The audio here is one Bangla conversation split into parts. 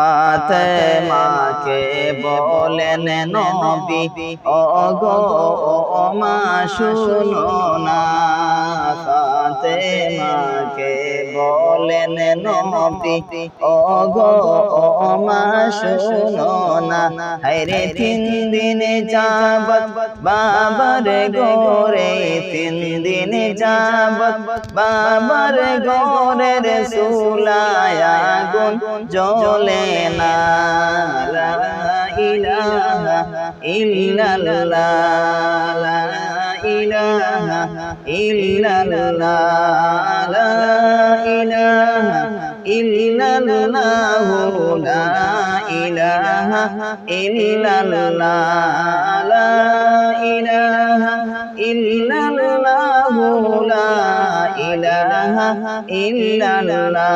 ফাতেমাকে বলেন নবী ও গো ও মা শুনো না। ফাতেমাকে বলেন নবী ও গো ও মা শুনো না। হায়রে তিন দিন যাবত বাবার গোরে তিন দিন যাবত বাবার গোরের সুলায়া গুন জ্বলে। না লা ইলাহা ইল্লাল্লাহ, লা ইলাহা ইল্লাল্লাহ, লা ইলাহা ইল্লাল্লাহ, লা ইলাহা ইল্লাল্লাহ, লা ইলাহা ইল্লাল্লাহ, লা ইলাহা ইল্লাল্লাহ.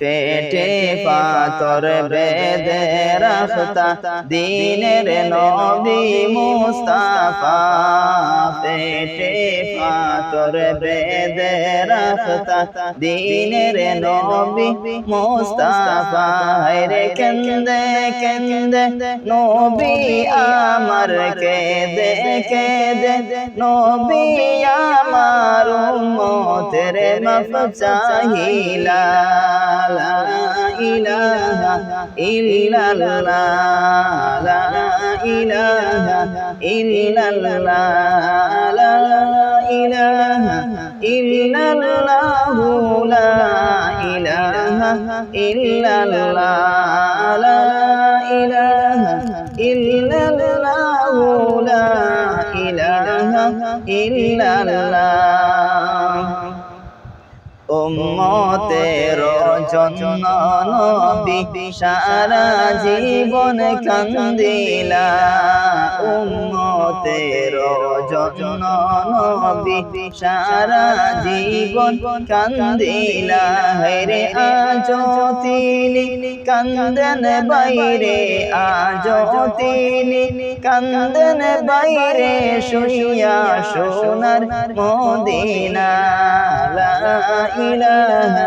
পেটে পাতর বেদে রাখতা দিনের নবী মুস্তাফা। পেটে পাতর বেদে রাখতা দিনের নবী মুস্তাফা। রে কেন্দে কেন্দে নবী আমার কেদে কেদে নবী উম্মতের মাফ চাহিলা লা ইলাহা ইল্লাল্লাহ লা ইলাহা ইল্লাল্লাহ লা ইলাহা ইল্লাল্লাহ লা ইলাহা ইল্লাল্লাহ লা ইলাহা ইল্লাল্লাহ লা ইলাহা ইল্লাল্লাহ উম্মতের নবী সারা জীবন কান্দিলা, উম্মতের নবী সারা জীবন কান্দিলা। হেরে আজ তিনি কান্দন বাইরে, আজ তিনি কান্দন বাইরে শুইয়া সোনার মদিনা। লা ইলাহা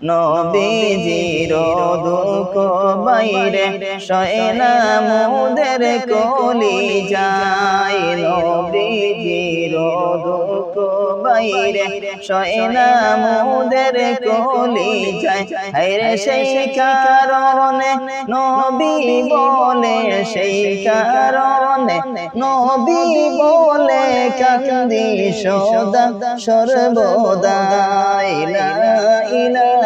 নবীজির দুঃখ বাইরে শয়না মুদের কলি যায়। নবীজির দুঃখ বাইরে শয়না মুদের কলি যায়। হায়রে সেই কারণে নবী বলে, সেই কারণে নবী বলে, কান্দি সদা সর্বদা ইলা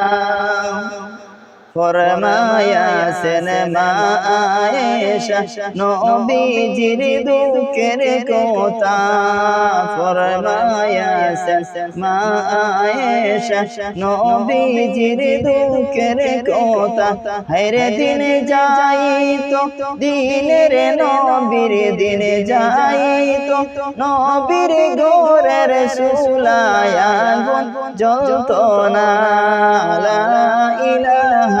ফরমায়াছেন মা আয়েশা নবীজির দুঃখের কথা। ফরমায়াছেন মা আয়েশা নবীজির দুঃখের কথা। হায়রে দিন যাই তো দিনের নবীর দিন যাই তো নবীর গোরের সুলায়া গুন জ্বলত লা ইলাহা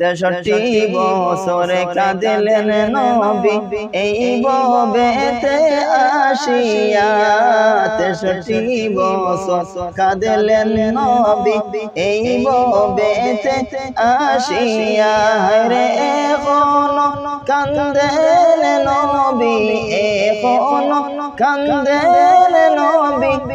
তেষট্টি বছরে কাঁদিলেন নবী। এই ববেতে আসিয়া তেষট্টি বছর কাঁদিলেন নবী। এই ববেতে আসিয়া রে কান্দেন নবী। এখনও কান্দেন নবী